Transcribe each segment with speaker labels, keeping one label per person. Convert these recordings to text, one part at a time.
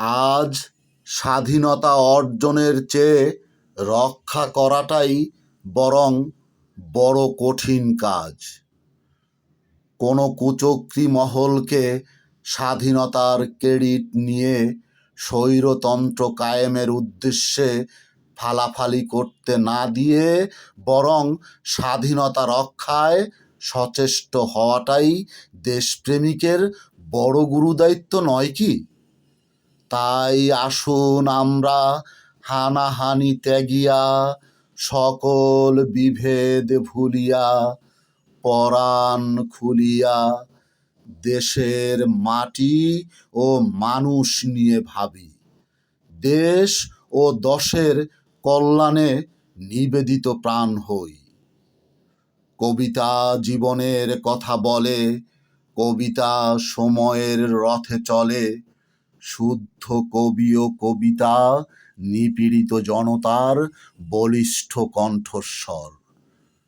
Speaker 1: আজ স্বাধীনতা অর্জনের চেয়ে রক্ষা করাটাই বরং বড় কঠিন কাজ। কোনো কুচক্রী মহলকে স্বাধীনতার ক্রেডিট নিয়ে স্বৈরতন্ত্র কায়েমের উদ্দেশ্যে ফালাফালি করতে না দিয়ে বরং স্বাধীনতা রক্ষায় সচেষ্ট হওয়াটাই দেশপ্রেমিকের বড় গুরুদায়িত্ব নয় কি? তাই আসুন আমরা হানাহানি ত্যাগিয়া সকল বিভেদ ভুলিয়া, পরাণ খুলিয়া দেশের মাটি ও মানুষ নিয়ে ভাবি। দেশ ও দশের কল্যাণে নিবেদিত প্রাণ হই। কবিতা জীবনের কথা বলে, কবিতা সময়ের রথে চলে শুদ্ধ কবি ও কবিতা, নিপীড়িত জনতার বলিষ্ঠ কণ্ঠস্বর।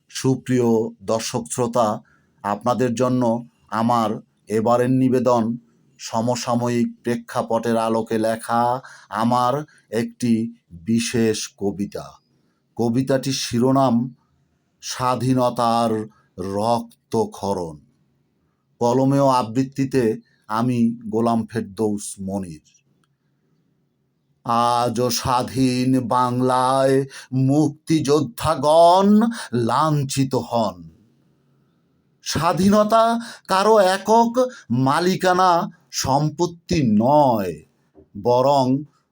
Speaker 1: সুপ্রিয় দর্শক শ্রোতা, আপনাদের জন্য আমার এবারের নিবেদন সমসাময়িক প্রেক্ষাপটের আলোকে লেখা আমার একটি বিশেষ কবিতা। কবিতাটির শিরোনাম, স্বাধীনতার রক্তক্ষরণ। কলমেও আবৃত্তিতে আমি গোলাম ফেরদৌস মনির। আজ স্বাধীন বাংলায় মুক্তিযোদ্ধাগণ লাঞ্ছিত হন। স্বাধীনতা কারও একক মালিকানা সম্পত্তি নয়, বরং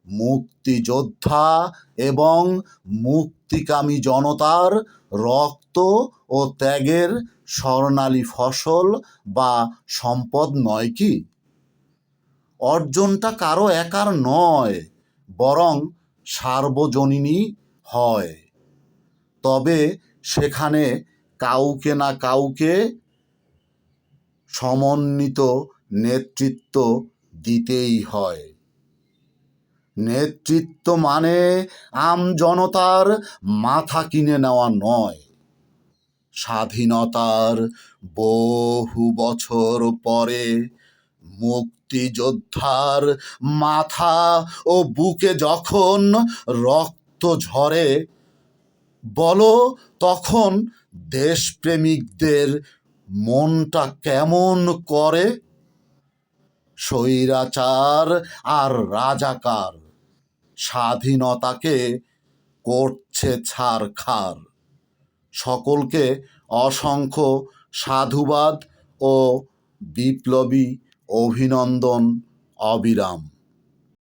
Speaker 1: মুক্তিযোদ্ধা এবং মুক্তিকামী জনতার রক্ত ও ত্যাগের স্বর্ণালী ফসল বা সম্পদ নয় কি? অর্জনটা কারও একার নয়, বরং সার্বজনীনই হয়। তবে সেখানে কাউকে না কাউকে সমন্বিত নেতৃত্ব দিতেই হয়। নেতৃত্ব মানে আম জনতার মাথা কিনে নেওয়া নয়। স্বাধীনতার বহু বছর পরে মুক্তিযোদ্ধার মাথা ও বুকে যখন রক্ত ঝরে, বলো তখন দেশপ্রেমিকদের মনটা কেমন করে? স্বৈরাচার আর রাজাকার। স্বাধীনতাকে করছে ছারখার। সকলকে অসংখ্য সাধুবাদ ও বিপ্লবী অভিনন্দন অবিরাম।